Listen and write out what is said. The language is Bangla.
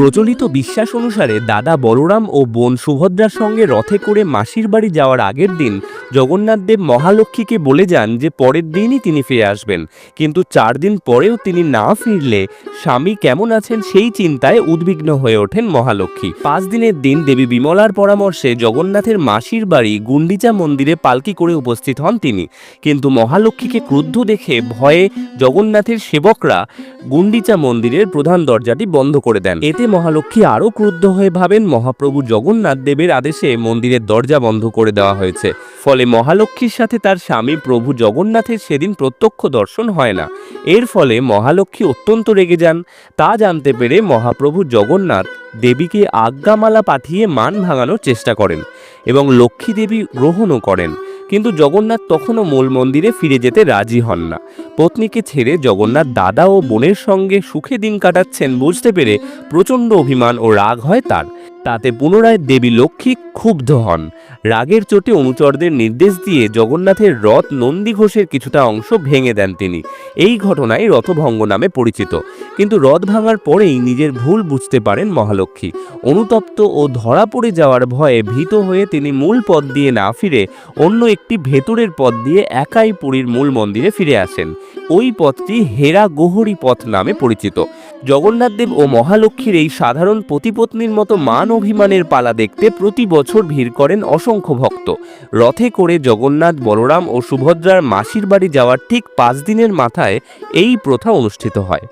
প্রচলিত বিশ্বাস অনুসারে দাদা বলরাম ও বোন সুভদ্রার সঙ্গে রথে করে মাসির বাড়ি যাওয়ার আগের দিন জগন্নাথ দেব মহালক্ষ্মীকে বলে যান যে পরের দিনই তিনি ফিরে আসবেন। কিন্তু চার দিন পরেও তিনি না ফিরলে স্বামী কেমন আছেন সেই চিন্তায় উদ্বিগ্ন হয়ে ওঠেন মহালক্ষ্মী। পাঁচ দিনের দিন দেবী বিমলার পরামর্শে জগন্নাথের মাসির বাড়ি গুন্ডিচা মন্দিরে পালকি করে উপস্থিত হন তিনি। কিন্তু মহালক্ষ্মীকে ক্রুদ্ধ দেখে ভয়ে জগন্নাথের সেবকরা গুন্ডিচা মন্দিরের প্রধান দরজাটি বন্ধ করে দেন। এতে মহালক্ষ্মী আরও ক্রুদ্ধ হয়ে ভাবেন, মহাপ্রভু জগন্নাথ দেবের আদেশে মন্দিরের দরজা বন্ধ করে দেওয়া হয়েছে। ফলে মহালক্ষ্মীর সাথে তার স্বামী প্রভু জগন্নাথের সেদিন প্রত্যক্ষ দর্শন হয় না। এর ফলে মহালক্ষ্মী অত্যন্ত রেগে যান। তা জানতে পেরে মহাপ্রভু জগন্নাথ দেবীকে আজ্ঞামালা পাঠিয়ে মান ভাঙানোর চেষ্টা করেন এবং লক্ষ্মী দেবী গ্রহণও করেন। কিন্তু জগন্নাথ তখনও মূল মন্দিরে ফিরে যেতে রাজি হন না। পত্নীকে ছেড়ে জগন্নাথ দাদা ও বোনের সঙ্গে সুখে দিন কাটাচ্ছেন বুঝতে পেরে প্রচণ্ড অভিমান ও রাগ হয় তার। তাতে পুনরায় দেবী লক্ষ্মী ক্ষুব্ধ হন। রাগের চোটে অনুচরদের নির্দেশ দিয়ে জগন্নাথের রথ নন্দী ঘোষের কিছুটা অংশ ভেঙে দেন তিনি। এই ঘটনায় রথভঙ্গ নামে পরিচিত। কিন্তু রথ ভাঙার পরেই নিজের ভুল বুঝতে পারেন মহালক্ষ্মী। অনুতপ্ত ও ধরা পড়ে যাওয়ার ভয়ে ভীত হয়ে তিনি মূল পথ দিয়ে না ফিরে অন্য একটি ভেতরের পথ দিয়ে একাই পুরীর মূল মন্দিরে ফিরে আসেন। ওই পথটি হেরা গোহরি পথ নামে পরিচিত। জগন্নাথ দেব ও মহালক্ষ্মীর এই সাধারণ প্রতিপত্নীর মতো মান অভিমানের পালা দেখতে প্রতি বছর ভিড় করেন অসংখ্য ভক্ত। রথে করে জগন্নাথ, বলরাম ও সুভদ্রার মাসির বাড়ি যাওয়ার ঠিক পাঁচ দিনের মাথায় এই প্রথা অনুষ্ঠিত হয়।